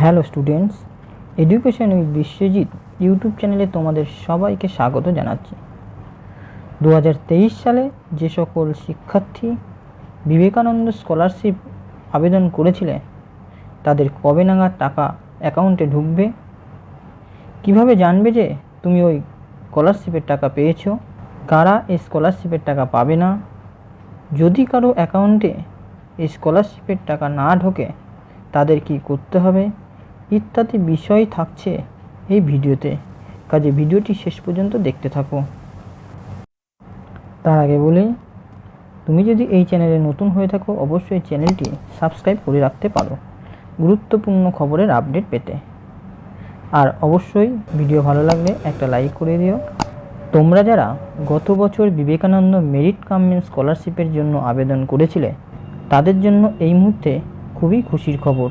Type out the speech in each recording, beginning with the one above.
Hello students, education with Biswajit YouTube চ্যানেলে তোমাদের সবাইকে স্বাগত জানাচ্ছি। দু হাজার তেইশ সালে যে সকল শিক্ষার্থী বিবেকানন্দ স্কলারশিপ আবেদন করেছিলে, তাদের কবে নাগাদ টাকা অ্যাকাউন্টে ঢুকবে? কীভাবে জানবে যে তুমি ওই স্কলারশিপের টাকা পেয়েছ? কারা এই স্কলারশিপের টাকা পাবে না? যদি কারও অ্যাকাউন্টে এই স্কলারশিপের টাকা না ঢোকে, তাদের কি করতে হবে? ইত্যাদি বিষয় থাকছে এই ভিডিওতে। কাজে ভিডিওটি শেষ পর্যন্ত দেখতে থাকো। তার আগে বলি, তুমি যদি এই চ্যানেলে নতুন হয়ে থাকো, অবশ্যই চ্যানেলটি সাবস্ক্রাইব করে রাখতে পারো গুরুত্বপূর্ণ খবরের আপডেট পেতে। আর অবশ্যই ভিডিও ভালো লাগলে একটা লাইক করে দিও। তোমরা যারা গত বছর বিবেকানন্দ মেরিট কামিং স্কলারশিপের জন্য আবেদন করেছিলে, তাদের জন্য এই মুহূর্তে খুবই খুশির খবর।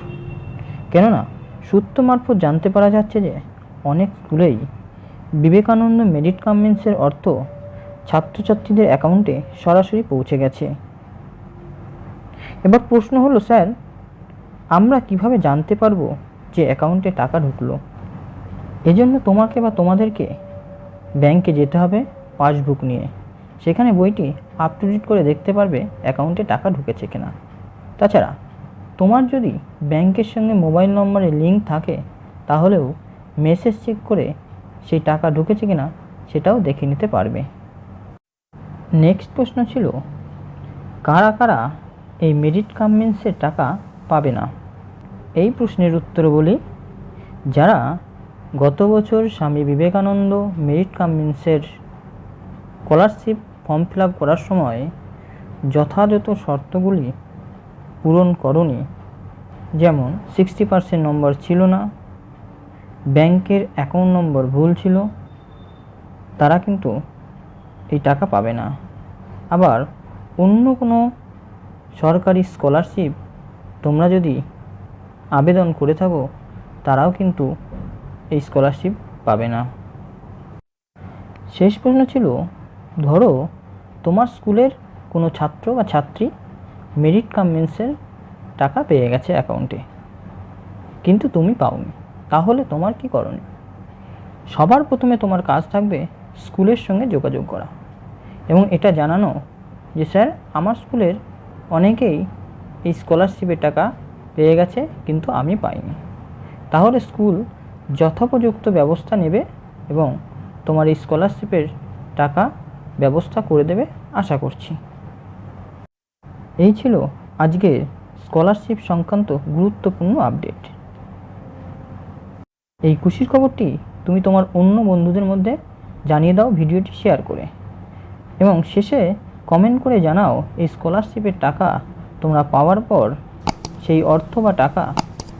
কেননা সূত্র মারফত জানতে পারা যাচ্ছে যে, অনেক স্কুলেই বিবেকানন্দ মেরিট কামিন্সের অর্থ ছাত্রছাত্রীদের অ্যাকাউন্টে সরাসরি পৌঁছে গেছে। এবার প্রশ্ন হলো, স্যার, আমরা কীভাবে জানতে পারব যে অ্যাকাউন্টে টাকা ঢুকলো? এজন্য তোমাকে বা তোমাদেরকে ব্যাংকে যেতে হবে পাসবুক নিয়ে। সেখানে বইটি আপ টু ডেট করে দেখতে পারবে অ্যাকাউন্টে টাকা ঢুকেছে কিনা। তাছাড়া তোমার যদি ব্যাংকের সঙ্গে মোবাইল নম্বরে লিঙ্ক থাকে, তাহলেও মেসেজ চেক করে সেই টাকা ঢুকেছে কিনা সেটাও দেখে নিতে পারবে। নেক্সট প্রশ্ন ছিল, কারা কারা এই মেরিট কামেন্সের টাকা পাবে না? এই প্রশ্নের উত্তর বলি, যারা গত বছর স্বামী বিবেকানন্দ মেরিট কামেন্সের স্কলারশিপ ফর্ম ফিল করার সময় যথাযথ শর্তগুলি পূরণ করনি। যেমন সিক্সটি পার্সেন্ট নম্বর ছিল না, ব্যাংকের অ্যাকাউন্ট নম্বর ভুল ছিল, তারা কিন্তু এই টাকা পাবে না। আবার, অন্য কোনো সরকারি স্কলারশিপ তোমরা যদি আবেদন করে থাকো, তারাও কিন্তু এই স্কলারশিপ পাবে না। শেষ প্রশ্ন ছিল, ধরো তোমার স্কুলের কোনো ছাত্র বা ছাত্রী মেরিট কামেন্সের টাকা পেয়ে গেছে অ্যাকাউন্টে কিন্তু তুমি পাওনি। তাহলে তোমার কি করণীয়? সবার প্রথমে তোমার কাজ থাকবে স্কুলের সঙ্গে যোগাযোগ করা। এবং এটা জানানো যে, স্যার, আমার স্কুলের অনেকেই এই স্কলারশিপের টাকা পেয়ে গেছে, কিন্তু আমি পাইনি। তাহলে স্কুল যথোপযুক্ত ব্যবস্থা নেবে এবং তোমার এই স্কলারশিপের টাকা ব্যবস্থা করে দেবে, আশা করছি। এই ছিল আজকের স্কলারশিপ সংক্রান্ত গুরুত্বপূর্ণ আপডেট এই খুশির খবরটি তুমি তোমার অন্য বন্ধুদের মধ্যে জানিয়ে দাও ভিডিওটি শেয়ার করে। এবং শেষে কমেন্ট করে জানাও এই স্কলারশিপের টাকা তোমরা পাওয়ার পর সেই অর্থ বা টাকা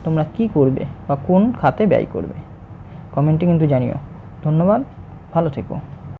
তোমরা কি করবে বা কোন খাতে ব্যয় করবে। কমেন্টে কিন্তু জানিও। ধন্যবাদ, ভালো থেকো।